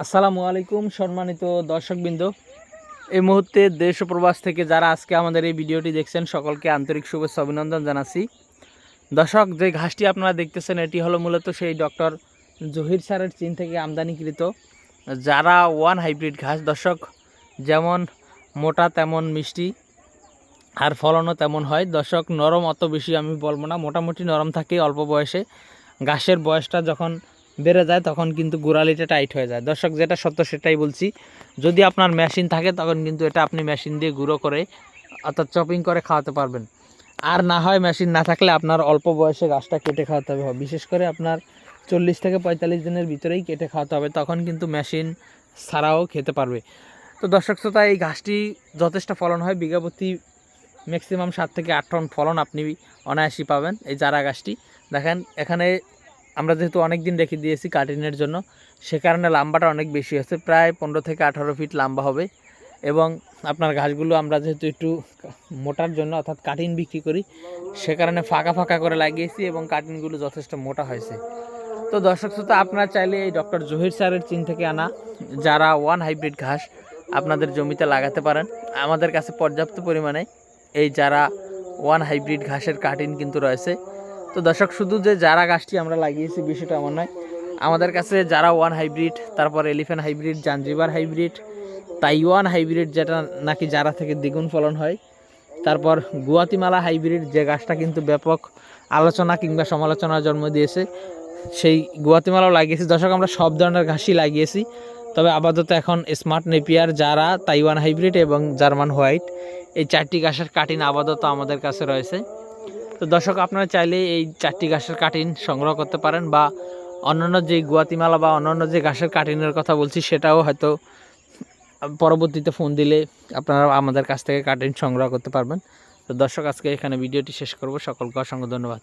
আসসালামু আলাইকুম, সম্মানিত দর্শকবৃন্দ। এই মুহূর্তে দেশ প্রবাস থেকে যারা আজকে আমাদের এই ভিডিওটি দেখছেন, সকলকে আন্তরিক শুভেচ্ছা অভিনন্দন জানাচ্ছি। দর্শক, যে ঘাসটি আপনারা দেখতেছেন, এটি হলো মূলত সেই ডক্টর জহির স্যারের চীন থেকে আমদানিকৃত। যারা ওয়ান হাইব্রিড ঘাস, দর্শক, যেমন মোটা তেমন মিষ্টি, আর ফলনও তেমন হয়। দর্শক, নরম অত বেশি আমি বলব না, মোটামুটি নরম থাকে অল্প বয়সে। ঘাসের বয়সটা যখন বেড়ে যায়, তখন কিন্তু গোড়ালিটা টাইট হয়ে যায়। দর্শক, যেটা সত্য সেটাই বলছি। যদি আপনার মেশিন থাকে, তখন কিন্তু এটা আপনি মেশিন দিয়ে গুঁড়ো করে, অর্থাৎ চপিং করে খাওয়াতে পারবেন। আর না হয় মেশিন না থাকলে আপনার অল্প বয়সে গাছটা কেটে খাওয়াতে হবে। বিশেষ করে আপনার চল্লিশ থেকে পঁয়তাল্লিশ দিনের ভিতরেই কেটে খাওয়াতে হবে, তখন কিন্তু মেশিন ছাড়াও খেতে পারবে। তো দর্শক শ্রোতা, এই ঘাসটি যথেষ্ট ফলন হয়। বিঘা প্রতি ম্যাক্সিমাম সাত থেকে আট টন ফলন আপনি অনায়াসই পাবেন এই চারা গাছটি। দেখেন, এখানে আমরা যেহেতু অনেক দিন রেখে দিয়েছি কাটিনের জন্য, সে কারণে লাম্বাটা অনেক বেশি আছে প্রায় পনেরো থেকে আঠারো ফিট লম্বা হবে। এবং আপনার ঘাসগুলো আমরা যেহেতু একটু মোটার জন্য অর্থাৎ কাটিন বিক্রি করি, সে কারণে ফাঁকা ফাঁকা করে লাগিয়েছি এবং কাটিনগুলো যথেষ্ট মোটা হয়েছে। তো দর্শক শ্রোতা, আপনারা চাইলে এই ডক্টর জহির স্যারের চীন থেকে আনা যারা ওয়ান হাইব্রিড ঘাস আপনাদের জমিতে লাগাতে পারেন। আমাদের কাছে পর্যাপ্ত পরিমাণে এই যারা ওয়ান হাইব্রিড ঘাসের কাটিন কিন্তু রয়েছে তো দর্শক, শুধু যে যারা গাছটি আমরা লাগিয়েছি, বিষয়টা এমন নয়। আমাদের কাছে যারা ওয়ান হাইব্রিড, তারপর elephant hybrid, Zanzibar hybrid, Taiwan hybrid, যেটা নাকি যারা থেকে দ্বিগুণ ফলন হয়। তারপর গুয়াতিমালা হাইব্রিড, যে গাছটা কিন্তু ব্যাপক আলোচনা কিংবা সমালোচনার জন্ম দিয়েছে, সেই গুয়াতিমালাও লাগিয়েছি। দর্শক, আমরা সব ধরনের ঘাসই লাগিয়েছি, তবে আপাতত এখন স্মার্ট নেপিয়ার যারা তাইওয়ান হাইব্রিড এবং জার্মান হোয়াইট, এই চারটি ঘাসের কাটিন আপাতত আমাদের কাছে রয়েছে। তো দর্শক, আপনারা চাইলে এই চারটি ঘাসের কাটিন সংগ্রহ করতে পারেন বা অন্যান্য যে গুয়াতিমালা বা অন্যান্য যে ঘাসের কাটিনের কথা বলছি, সেটাও হয়তো পরবর্তীতে ফোন দিলে আপনারা আমাদের কাছ থেকে কাটিন সংগ্রহ করতে পারবেন। তো দর্শক, আজকে এখানে ভিডিওটি শেষ করব। সকলকে অসংখ্য ধন্যবাদ।